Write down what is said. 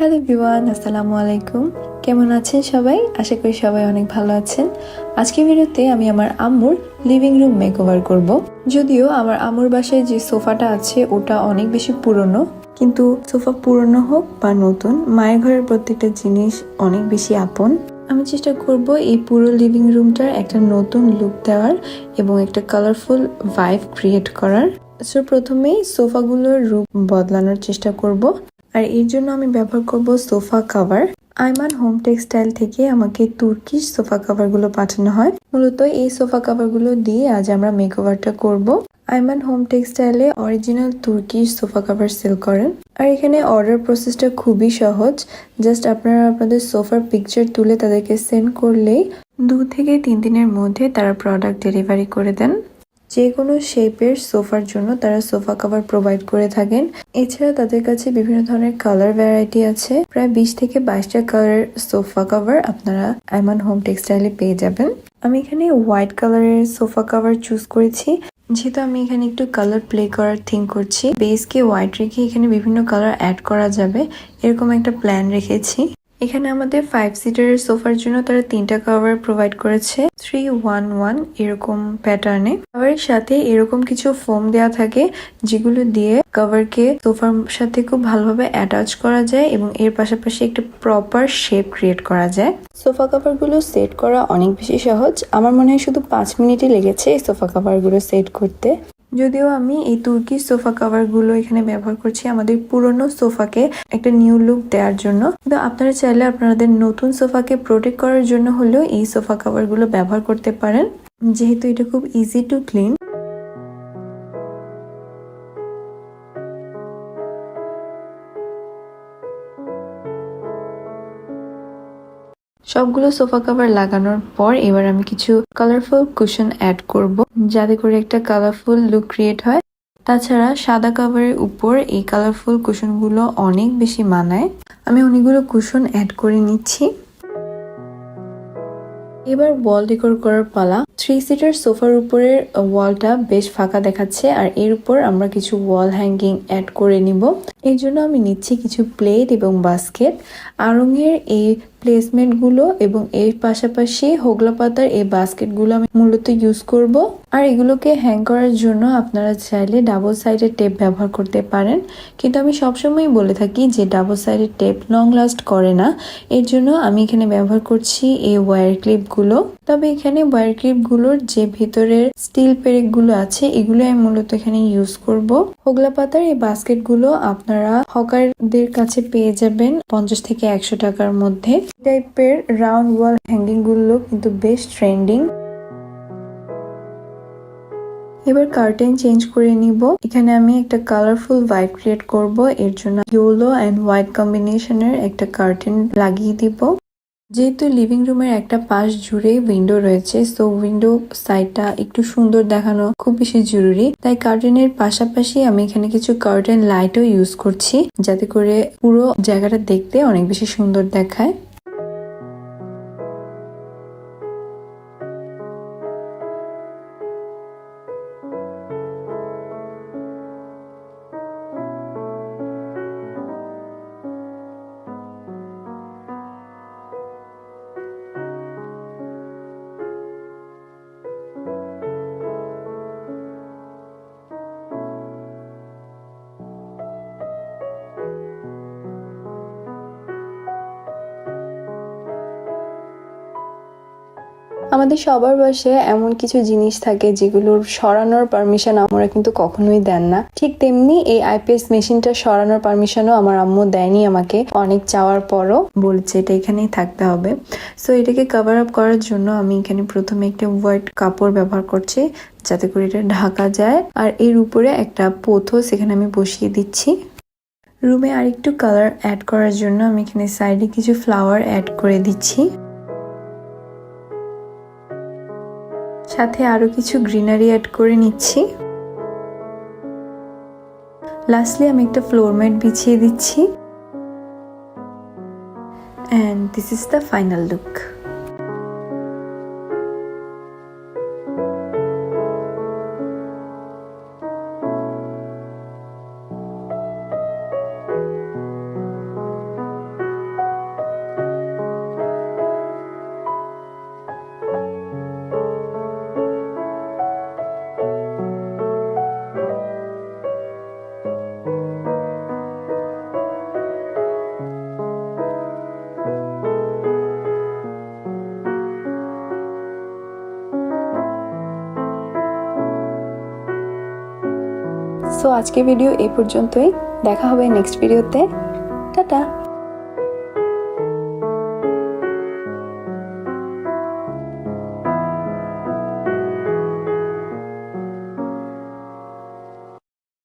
Hello বিওয়ান আসসালামু আলাইকুম। কেমন আছেন সবাই? আশা করি সবাই অনেক ভালো আছেন। আজকের ভিডিওতে আমি আমার আম্মুর লিভিং রুম মেকওভার করব। যদিও আমার আম্মুর বাসায় যে সোফাটা আছে, ওটা অনেক বেশি পুরনো। কিন্তু সোফা পুরনো হোক বা নতুন, মায়ের ঘরের প্রত্যেকটা জিনিস অনেক বেশি আপন। আমি চেষ্টা করব এই পুরো লিভিং রুমটার একটা নতুন লুক দেওয়ার এবং একটা কালারফুল ভাইব ক্রিয়েট করার। সো প্রথমেই সোফাগুলোর রূপ বদলানোর চেষ্টা করব। আর এর জন্য আমি ব্যবহার করব sofa cover. Aiman home textile থেকে আমাকে তুর্কিশ সোফা কাভারগুলো পাঠানো হয়। মূলত এই সোফা কাভারগুলো দিয়ে আজ আমরা মেকওভারটা করব। Aiman home টেক্সটাইলে original Turkish sofa cover sale করেন। আর এখানে অর্ডার প্রসেসটা খুবই সহজ। জাস্ট আপনারা আপনাদের সোফার পিকচার তুলে তাদেরকে সেন্ড করলেই দু থেকে তিন দিনের মধ্যে তারা প্রোডাক্ট ডেলিভারি করে দেন। যে কোনো শেপের সোফার জন্য তারা সোফা কভার প্রোভাইড করে থাকেন। এছাড়া তাদের কাছে বিভিন্ন ধরনের কালার ভ্যারাইটি আছে। প্রায় বিশ থেকে বাইশটা কালারের সোফা কভার আপনারা আইমান হোম টেক্সটাইলে পেয়ে যাবেন। আমি এখানে হোয়াইট কালারের সোফা কভার চুজ করেছি। যেহেতু আমি এখানে একটু কালার প্লে করার থিঙ্ক করছি বেসকে হোয়াইট রেখে এখানে বিভিন্ন কালার অ্যাড করা যাবে। এরকম একটা প্ল্যান রেখেছি। এখানে আমাদের ফাইভ সিটারের সোফার জন্য তারা তিনটা কভার প্রোভাইড করেছে। থ্রি ওয়ান ওয়ান এরকম প্যাটার্নে কভারের সাথে এরকম কিছু ফোম দেওয়া থাকে, যেগুলো দিয়ে কভারকে সোফার সাথে খুব ভালোভাবে অ্যাটাচ করা যায় এবং এর পাশাপাশি একটা প্রপার শেপ ক্রিয়েট করা যায়। সোফা কভারগুলো সেট করা অনেক বেশি সহজ। আমার মনে হয় শুধু পাঁচ মিনিটই লেগেছে এই সোফা কভারগুলো সেট করতে। যদিও আমি এই তুর্কি সোফা কভারগুলো এখানে ব্যবহার করছি আমাদের পুরনো সোফাকে একটা নিউ লুক দেওয়ার জন্য। কিন্তু আপনারা চাইলে আপনাদের নতুন সোফাকে প্রোটেক্ট করার জন্য হলেও এই সোফা কভারগুলো ব্যবহার করতে পারেন। যেহেতু এটা খুব ইজি টু ক্লিন সবগুলো সোফা কভার লাগানোর পর এবার আমি কিছু কালারফুল কুশন অ্যাড করব। যাতে করে একটা কালারফুল লুক ক্রিয়েট হয়। তাছাড়া সাদা কাভারের উপর এই কালারফুল কুশনগুলো অনেক বেশি মানায়। আমি অনেকগুলো কুশন অ্যাড করে নিচ্ছি। এবার ওয়াল ডেকোর করার পালা। থ্রি সিটার সোফার উপরের ওয়ালটা বেশ ফাঁকা দেখাচ্ছে। আর এর উপর আমরা কিছু ওয়াল হ্যাঙ্গিং অ্যাড করে নিব। এর জন্য আমি নিচ্ছি কিছু প্লেট এবং বাস্কেট। আড়ঙের এই প্লেসমেন্টগুলো এবং এর পাশাপাশি হোগলা পাতার এই বাস্কেটগুলো আমি মূলত ইউজ করব। আর এগুলোকে হ্যাং করার জন্য আপনারা চাইলে ডাবল সাইডের টেপ ব্যবহার করতে পারেন। কিন্তু আমি সবসময় বলে থাকি যে ডাবল সাইডের টেপ লং লাস্ট করে না। এর জন্য আমি এখানে ব্যবহার করছি এই ওয়্যার ক্লিপগুলো তবে এখানে ওয়্যার ক্লিপগুলোর যে ভিতরের স্টিল পেরেকগুলো আছে এগুলো আমি মূলত এখানে ইউজ করব। হোগলা পাতার এই বাস্কেটগুলো আপনারা হকারদের কাছে পেয়ে যাবেন পঞ্চাশ থেকে একশো টাকার মধ্যে। টাইপের রাউন্ড ওয়াল হ্যাঙ্গিংগুলো কিন্তু বেশ ট্রেন্ডিং। এবার কার্টেন চেঞ্জ করে নিব। এখানে আমি একটা কালারফুল ভাইব ক্রিয়েট করব। এর জন্য ইয়েলো অ্যান্ড হোয়াইট কম্বিনেশনের একটা কার্টেন লাগিয়ে দিব। যেহেতু লিভিং রুমের একটা পাশ জুড়ে উইন্ডো রয়েছে সো উইন্ডো সাইডটা একটু সুন্দর দেখানো খুব বেশি জরুরি। তাই কার্টেনের পাশাপাশি আমি এখানে কিছু কার্টেন লাইটও ইউজ করছি, যাতে করে পুরো জায়গাটা দেখতে অনেক বেশি সুন্দর দেখায়। আমাদের সবার বাসায় এমন কিছু জিনিস থাকে যেগুলোর সরানোর পারমিশন আমরা কিন্তু কখনোই দেন না। ঠিক তেমনি এই আইপিএস মেশিনটা সরানোর পারমিশনও আমার আম্মু দেয়নি আমাকে। অনেক চাওয়ার পরও বলছে এটা এখানেই থাকতে হবে। সো এটাকে কভার আপ করার জন্য আমি এখানে প্রথমে একটা হোয়াইট কাপড় ব্যবহার করছি, যাতে করে এটা ঢাকা যায়। আর এর উপরে একটা পোথো সেখানে আমি বসিয়ে দিচ্ছি। রুমে আরেকটু কালার অ্যাড করার জন্য আমি এখানে সাইডে কিছু ফ্লাওয়ার অ্যাড করে দিচ্ছি। সাথে আরও কিছু গ্রিনারি অ্যাড করে নিচ্ছি। লাস্টলি আমি একটা ফ্লোর ম্যাট বিছিয়ে দিচ্ছি। And this is the final look so আজকে ভিডিও এই পর্যন্তই। দেখা হবে নেক্সট ভিডিওতে টাটা।